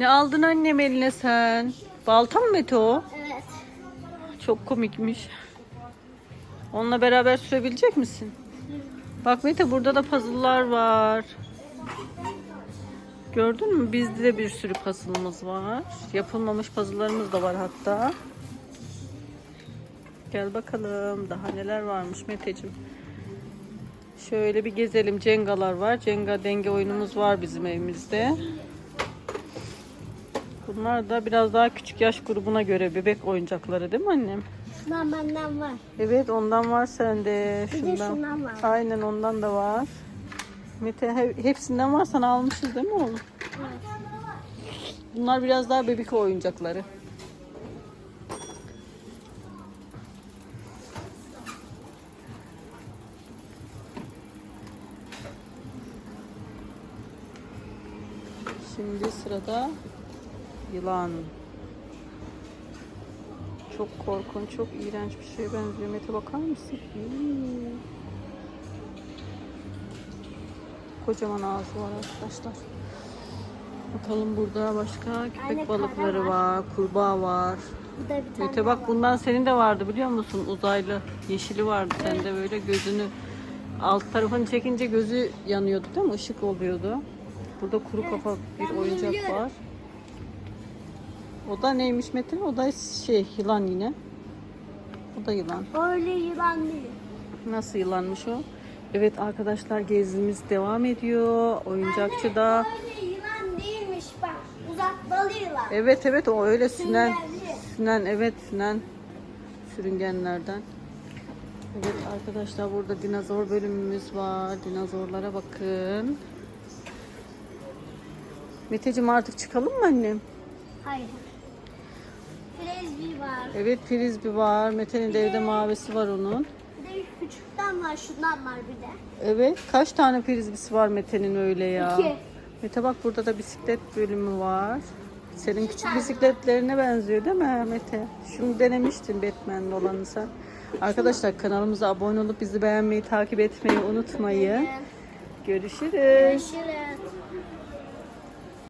Ne aldın annem eline sen? Balta mı Mete o? Evet. Çok komikmiş. Onunla beraber sürebilecek misin? Bak Mete burada da puzzle'lar var. Gördün mü? Bizde de bir sürü puzzle'ımız var. Yapılmamış puzzle'larımız da var hatta. Gel bakalım daha neler varmış Meteciğim. Şöyle bir gezelim. Cengalar var. Cenga denge oyunumuz var bizim evimizde. Bunlar da biraz daha küçük yaş grubuna göre bebek oyuncakları değil mi annem? Şundan benden var. Evet ondan var sende. Bir de şundan var. Aynen ondan da var. Mete he- hepsinden var sana almışız değil mi oğlum? Bunlar biraz daha bebek oyuncakları. Şimdi sırada yılan. Çok korkunç, çok iğrenç bir şeye benziyor. Mete bakar mısın? Hmm. Kocaman ağzı var arkadaşlar. Bakalım burada başka köpek Anne, balıkları kara var, kurbağa var. Bir Mete bak bundan senin de vardı biliyor musun? Uzaylı, yeşili vardı sende böyle gözünü alt tarafını çekince gözü yanıyordu değil mi? Işık oluyordu. Burada kuru kafa bir ben bunu oyuncak var. O da neymiş Metin? O da şey yılan yine. O da yılan. Öyle yılan değil. Nasıl yılanmış o? Evet arkadaşlar gezimiz devam ediyor. Oyuncakçıda. Öyle yılan değilmiş bak. Uzatmalı yılan. Evet evet o öyle sünen. Sünen evet sünen sürüngenlerden. Evet arkadaşlar burada dinozor bölümümüz var. Dinozorlara bakın. Meteciğim artık çıkalım mı annem? Hayır. Frisbee var. Evet frisbee var. Mete'nin de evde mavisi var onun. Bir de küçükten var, şundan var bir de. Evet kaç tane frisbeesi var Mete'nin öyle ya? İki. Mete bak burada da bisiklet bölümü var. Senin küçük bisikletlerine benziyor değil mi Mete? Şunu denemiştin Batman'li olanı sen. Arkadaşlar kanalımıza abone olup bizi beğenmeyi, takip etmeyi unutmayın. Görüşürüz. Görüşürüz.